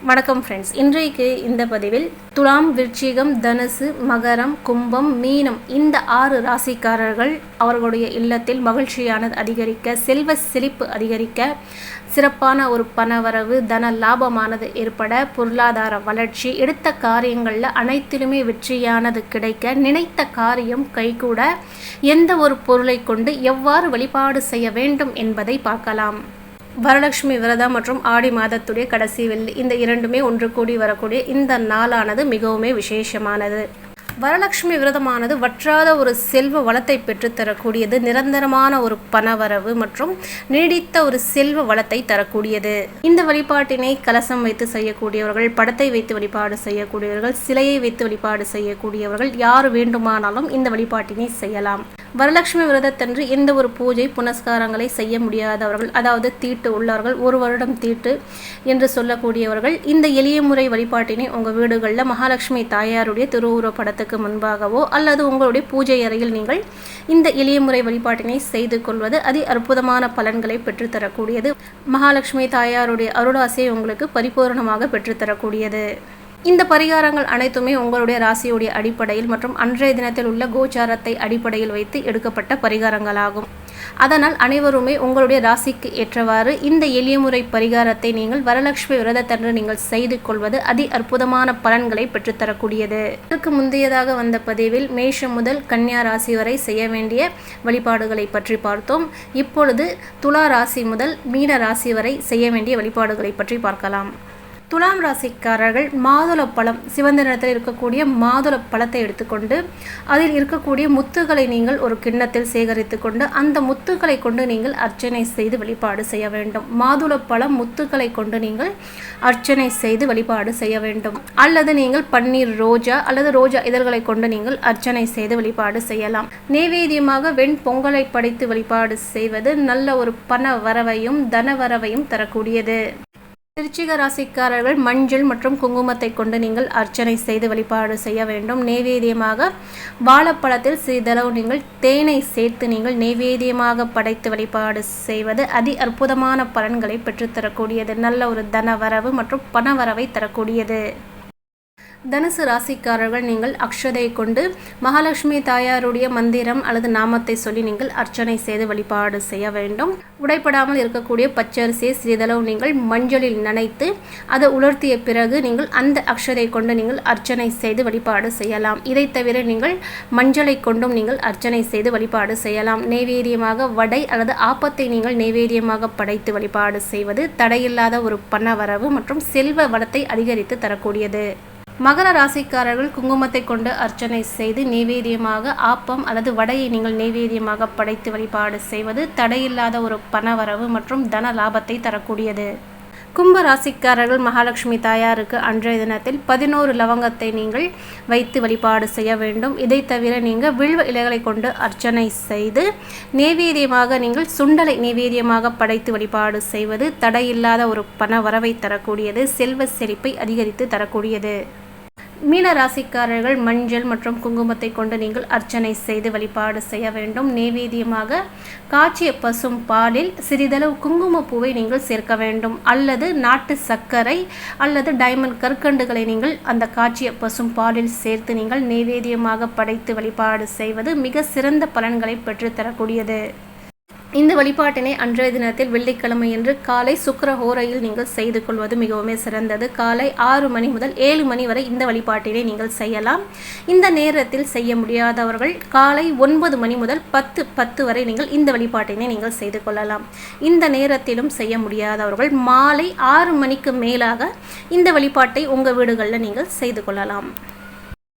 வணக்கம் ஃப்ரெண்ட்ஸ் இன்றைக்கு இந்த பதிவில் துலாம் விருச்சிகம் தனுசு மகரம் கும்பம் மீனம் இந்த ஆறு ராசிக்காரர்கள் அவர்களுடைய இல்லத்தில் மகிழ்ச்சியானது அதிகரிக்க செல்வ செழிப்பு அதிகரிக்க சிறப்பான ஒரு பணவரவு தன லாபமானது ஏற்பட பொருளாதார வளர்ச்சி எடுத்த காரியங்களில் அனைத்திலுமே வெற்றியானது கிடைக்க நினைத்த காரியம் கைகூட எந்த ஒரு பொருளை கொண்டு எவ்வாறு வழிபாடு செய்ய வேண்டும் என்பதை பார்க்கலாம். வரலட்சுமி விரதம் மற்றும் ஆடி மாதத்துடைய கடைசி வெள்ளி. இந்த இரண்டுமே ஒன்று கூடி வரக்கூடிய இந்த நாளானது மிகவுமே விசேஷமானது. வரலட்சுமி விரதமானது வற்றாத ஒரு செல்வ வளத்தை பெற்றுத்தரக்கூடியது நிரந்தரமான ஒரு பணவரவு மற்றும் நீடித்த ஒரு செல்வ வளத்தை தரக்கூடியது. இந்த வழிபாட்டினை கலசம் வைத்து செய்யக்கூடியவர்கள் படத்தை வைத்து வழிபாடு செய்யக்கூடியவர்கள் சிலையை வைத்து வழிபாடு செய்யக்கூடியவர்கள் யார் வேண்டுமானாலும் இந்த வழிபாட்டினை செய்யலாம். வரலட்சுமி விரதத்தன்று எந்த ஒரு பூஜை புனஸ்காரங்களை செய்ய முடியாதவர்கள் அதாவது தீட்டு உள்ளவர்கள் ஒரு வருடம் தீட்டு என்று சொல்லக்கூடியவர்கள் இந்த எளிய முறை வழிபாட்டினை உங்கள் வீடுகளில் மகாலட்சுமி தாயாருடைய திருவுருவ படத்துக்கு முன்பாகவோ அல்லது உங்களுடைய பூஜை அறையில் நீங்கள் இந்த எளிய முறை வழிபாட்டினை செய்து கொள்வது அதி அற்புதமான பலன்களை பெற்றுத்தரக்கூடியது. மகாலட்சுமி தாயாருடைய அருளாசை உங்களுக்கு பரிபூர்ணமாக பெற்றுத்தரக்கூடியது. இந்த பரிகாரங்கள் அனைத்துமே உங்களுடைய ராசியுடைய அடிப்படையில் மற்றும் அன்றைய தினத்தில் உள்ள கோச்சாரத்தை அடிப்படையில் வைத்து எடுக்கப்பட்ட பரிகாரங்களாகும். அதனால் அனைவருமே உங்களுடைய ராசிக்கு ஏற்றவாறு இந்த எளிய முறை பரிகாரத்தை நீங்கள் வரலட்சுமி விரதத்தன்று நீங்கள் செய்து கொள்வது அதி அற்புதமான பலன்களை பெற்றுத்தரக்கூடியது. இதற்கு முந்தையதாக வந்த பதிவில் மேஷம் முதல் கன்னியா ராசி வரை செய்ய வேண்டிய வழிபாடுகளை பற்றி பார்த்தோம். இப்பொழுது துலா ராசி முதல் மீன ராசி வரை செய்ய வேண்டிய வழிபாடுகளை பற்றி பார்க்கலாம். துலாம் ராசிக்காரர்கள் மாதுளப்பழம் சிவந்த நிறத்தில் இருக்கக்கூடிய மாதுள பழத்தை எடுத்துக்கொண்டு அதில் இருக்கக்கூடிய முத்துகளை நீங்கள் ஒரு கிண்ணத்தில் சேகரித்து கொண்டு அந்த முத்துக்களை கொண்டு நீங்கள் அர்ச்சனை செய்து வழிபாடு செய்ய வேண்டும். மாதுளப்பழம் பழம் முத்துக்களை கொண்டு நீங்கள் அர்ச்சனை செய்து வழிபாடு செய்ய வேண்டும். அல்லது நீங்கள் பன்னீர் ரோஜா அல்லது ரோஜா இதழ்களை கொண்டு நீங்கள் அர்ச்சனை செய்து வழிபாடு செய்யலாம். நைவேத்தியமாக வெண் பொங்கலை படைத்து வழிபாடு செய்வது நல்ல ஒரு பண வரவையும் தன வரவையும் தரக்கூடியது. திருச்சிக ராசிக்காரர்கள் மஞ்சள் மற்றும் குங்குமத்தை கொண்டு நீங்கள் அர்ச்சனை செய்து வழிபாடு செய்ய வேண்டும். நெய்வேதியமாக வாழைப்பழத்தில் சிறிதளவு நீங்கள் தேனை சேர்த்து நீங்கள் நெய்வேதியமாக படைத்து வழிபாடு செய்வது அதி அற்புதமான பலன்களை பெற்றுத்தரக்கூடியது. நல்ல ஒரு தன வரவு மற்றும் பண வரவை தரக்கூடியது. தனுசு ராசிக்காரர்கள் நீங்கள் அக்ஷதை கொண்டு மகாலட்சுமி தாயாருடைய மந்திரம் அல்லது நாமத்தை சொல்லி நீங்கள் அர்ச்சனை செய்து வழிபாடு செய்ய வேண்டும். உடைப்படாமல் இருக்கக்கூடிய பச்சரிசியை சிறிதளவு நீங்கள் மஞ்சளில் நனைத்து அதை உலர்த்திய பிறகு நீங்கள் அந்த அக்ஷதை கொண்டு நீங்கள் அர்ச்சனை செய்து வழிபாடு செய்யலாம். இதை தவிர நீங்கள் மஞ்சளை கொண்டும் நீங்கள் அர்ச்சனை செய்து வழிபாடு செய்யலாம். நெய்வேரியமாக வடை அல்லது ஆப்பத்தை நீங்கள் நெய்வேரியமாக படைத்து வழிபாடு செய்வது தடையில்லாத ஒரு பண வரவு மற்றும் செல்வ வளத்தை அதிகரித்து தரக்கூடியது. மகர ராசிக்காரர்கள் குங்குமத்தை கொண்டு அர்ச்சனை செய்து நைவேத்தியமாக ஆப்பம் அல்லது வடையை நீங்கள் நைவேத்தியமாக படைத்து வழிபாடு செய்வது தடையில்லாத ஒரு பணவரவு மற்றும் தன லாபத்தை தரக்கூடியது. கும்ப ராசிக்காரர்கள் மகாலட்சுமி தாயாருக்கு அன்றைய தினத்தில் பதினோரு லவங்கத்தை நீங்கள் வைத்து வழிபாடு செய்ய வேண்டும். இதை தவிர நீங்கள் வில்வ இலைகளை கொண்டு அர்ச்சனை செய்து நைவேத்தியமாக நீங்கள் சுண்டலை நைவேத்தியமாக படைத்து வழிபாடு செய்வது தடையில்லாத ஒரு பண வரவை தரக்கூடியது. செல்வ செழிப்பை அதிகரித்து தரக்கூடியது. மீன ராசிக்காரர்கள் மஞ்சள் மற்றும் குங்குமத்தை கொண்டு நீங்கள் அர்ச்சனை செய்து வழிபாடு செய்ய வேண்டும். நைவேத்தியமாக காய்ச்சிய பசும் பாலில் சிறிதளவு குங்குமப்பூவை நீங்கள் சேர்க்க வேண்டும். அல்லது நாட்டு சர்க்கரை அல்லது டைமண்ட் கற்கண்டுகளை நீங்கள் அந்த காய்ச்சிய பசும் பாலில் சேர்த்து நீங்கள் நைவேத்தியமாக படைத்து வழிபாடு செய்வது மிக சிறந்த பலன்களை பெற்றுத்தரக்கூடியது. இந்த வழிபாட்டினை அன்றைய தினத்தில் வெள்ளிக்கிழமையன்று காலை சுக்கர ஹோரையில் நீங்கள் செய்து கொள்வது மிகவும் சிறந்தது. காலை ஆறு மணி முதல் ஏழு மணி வரை இந்த வழிபாட்டினை நீங்கள் செய்யலாம். இந்த நேரத்தில் செய்ய முடியாதவர்கள் காலை ஒன்பது மணி முதல் பத்து பத்து வரை நீங்கள் இந்த வழிபாட்டினை நீங்கள் செய்து கொள்ளலாம். இந்த நேரத்திலும் செய்ய முடியாதவர்கள் மாலை ஆறு மணிக்கு மேலாக இந்த வழிபாட்டை உங்கள் வீடுகளில் நீங்கள் செய்து கொள்ளலாம்.